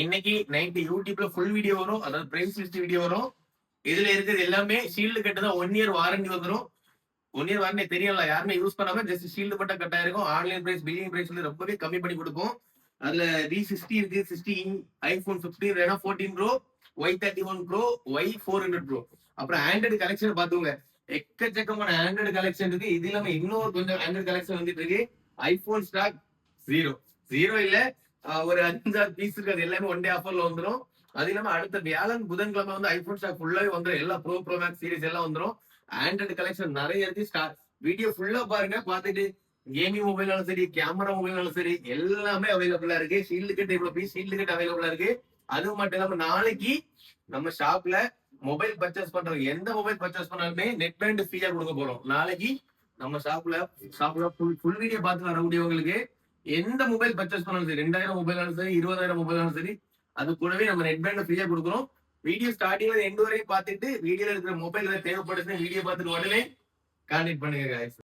இன்னைக்கு நைட்டு யூடியூப்ல full video வரும். அதாவது பிரைஸ் லிஸ்ட் வீடியோ வரும். இதுல இருக்கிறது எல்லாமே ஷீல்டு கட்டு தான் ஒன் இயர் வாரண்டி வந்துடும் ஒன் இயர் வாரண்டி தெரியல யாருமே யூஸ் பண்ணாம ஜஸ்ட் ஷீல்டு மட்டும் கட் இருக்கும். ஆன்லைன் பிரைஸ் பில்லிங் பிரைஸ் வந்து ரொம்பவே கம்மி பண்ணி கொடுக்கும். அதுல வி சிக்ஸ்டி இருக்கு. Sixty iPhone fifteen Rena fourteen pro Y thirty one pro Y four hundred pro அப்புறம் ஆண்ட்ராய்டு கலெக்ஷன் பாத்துக்கோங்க எக்கச்சக்கமான ஆண்ட்ராய்டு கலெக்ஷன் இருக்கு. இது இல்லாம இன்னொரு கொஞ்சம் ஆண்ட்ராய்டு கலெக்ஷன் வந்துட்டு இருக்கு. ஐபோன் ஸ்டாக் ஜீரோ ஜீரோ இல்ல ஒரு அஞ்சாறு பீஸ் இருக்கு அது எல்லாமே ஒன் டே ஆஃபர்ல வந்துரும். அது இல்லாம அடுத்த வியாழன் புதன்கிழமை வந்து ஐபோன் ஸ்டாக் ஃபுல்லாவே வந்துடும் எல்லா ப்ரோ ப்ரோ மேக்ஸ் சீரிஸ் எல்லாம் வந்துடும் ஆண்ட்ராய்டு கலெக்ஷன் நிறைய இருக்கு. ஸ்டார் வீடியோ ஃபுல்லா பாருங்க. பார்த்துட்டு கேமிங் மொபைல்னாலும் சரி கேமரா மொபைல்னாலும் சரி எல்லாமே அவைலபிளா இருக்கு. ஷீல்டு கிட்ட இவ்வளவு பீஸ் ஷீல்டு கட் அவைலபிளா இருக்கு. அது மட்டும் இல்லாம நாளைக்கு நம்ம ஷாப்ல மொபைல் பர்ச்சேஸ் பண்றோம் எந்த மொபைல் பர்ச்சேஸ் பண்ணாலுமே நெட் பேண்ட் ஃப்ரீயா கொடுக்க போறோம். நாளைக்கு நம்ம ஷாப்ல ஷாப்ல ஃபுல் ஃபுல் வீடியோ பார்த்து வரக்கூடியவங்களுக்கு எந்த மொபைல் பர்ச்சேஸ் பண்ணாலும் சரி ரெண்டாயிரம் மொபைலாலும் சரி இருபதாயிரம் மொபைலாலும் சரி அது கூடவே நம்ம நெட் பேண்ட் ஃப்ரீயா கொடுக்குறோம் வீடியோ ஸ்டார்டிங்ல எண்டு வரையும் பார்த்துட்டு வீடியோல இருக்கிற மொபைல் தேவைப்படுதுன்னு வீடியோ பார்த்துட்டு உடனே கான்டாக்ட் பண்ணுங்க